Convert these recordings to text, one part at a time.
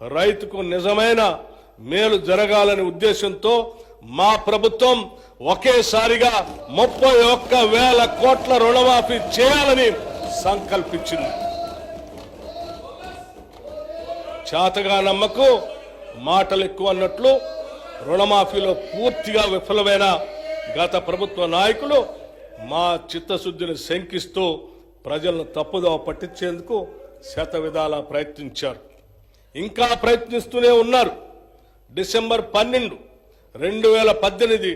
రైతుకు నిజమైన మేలు జరగాలనే ఉద్దేశంతో మా ప్రభుత్వం ఒకేసారిగా ముప్పై ఒక్క వేల కోట్ల రుణమాఫీ చేయాలని సంకల్పించింది. చేతగా నమ్మకు మాటలు ఎక్కువ అన్నట్లు రుణమాఫీలో పూర్తిగా విఫలమైన గత ప్రభుత్వ నాయకులు మా చిత్తశుద్ధిని శంకిస్తూ ప్రజలను తప్పుదోవ పట్టించేందుకు శత విధాలా ప్రయత్నించారు. ఇంకా ప్రయత్నిస్తూనే ఉన్నారు. డిసెంబర్ పన్నెండు రెండు వేల పద్దెనిమిది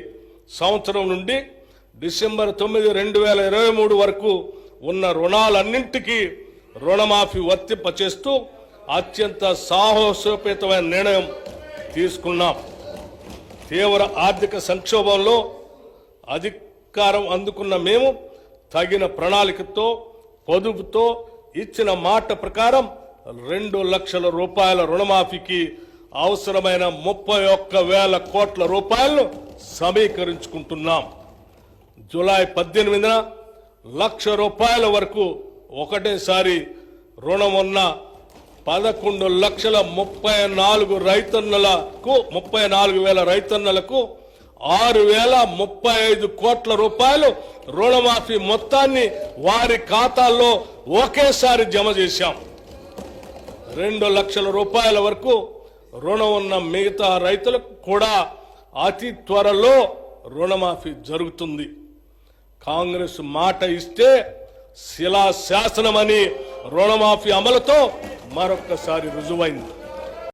సంవత్సరం నుండి డిసెంబర్ తొమ్మిది రెండు వేల ఇరవై మూడు వరకు ఉన్న రుణాలన్నింటికీ రుణమాఫీ వర్తింపచేస్తూ అత్యంత సాహసోపేతమైన నిర్ణయం తీసుకున్నాం. తీవ్ర ఆర్థిక సంక్షోభంలో అధికారం అందుకున్న మేము తగిన ప్రణాళికతో పొదుపుతో ఇచ్చిన మాట ప్రకారం రెండు లక్షల రూపాయల రుణమాఫీకి అవసరమైన ముప్పై ఒక్క వేల కోట్ల రూపాయలను సమీకరించుకుంటున్నాం. జూలై పద్దెనిమిదిన లక్ష రూపాయల వరకు ఒకటేసారి రుణం ఉన్న పదకొండు లక్షల ముప్పై నాలుగు రైతన్నలకు ముప్పై నాలుగు వేల రైతన్నలకు ఆరు వేల ముప్పై ఐదు కోట్ల రూపాయలు రుణమాఫీ మొత్తాన్ని వారి ఖాతాల్లో ఒకేసారి జమ చేశాం. రెండు లక్షల రూపాయల వరకు రుణం ఉన్న మిగతా రైతులకు కూడా అతి త్వరలో రుణమాఫీ జరుగుతుంది. కాంగ్రెస్ మాట ఇస్తే శిలా శాసనమని రుణమాఫీ అమలుతో మరొక్కసారి రుజువైంది.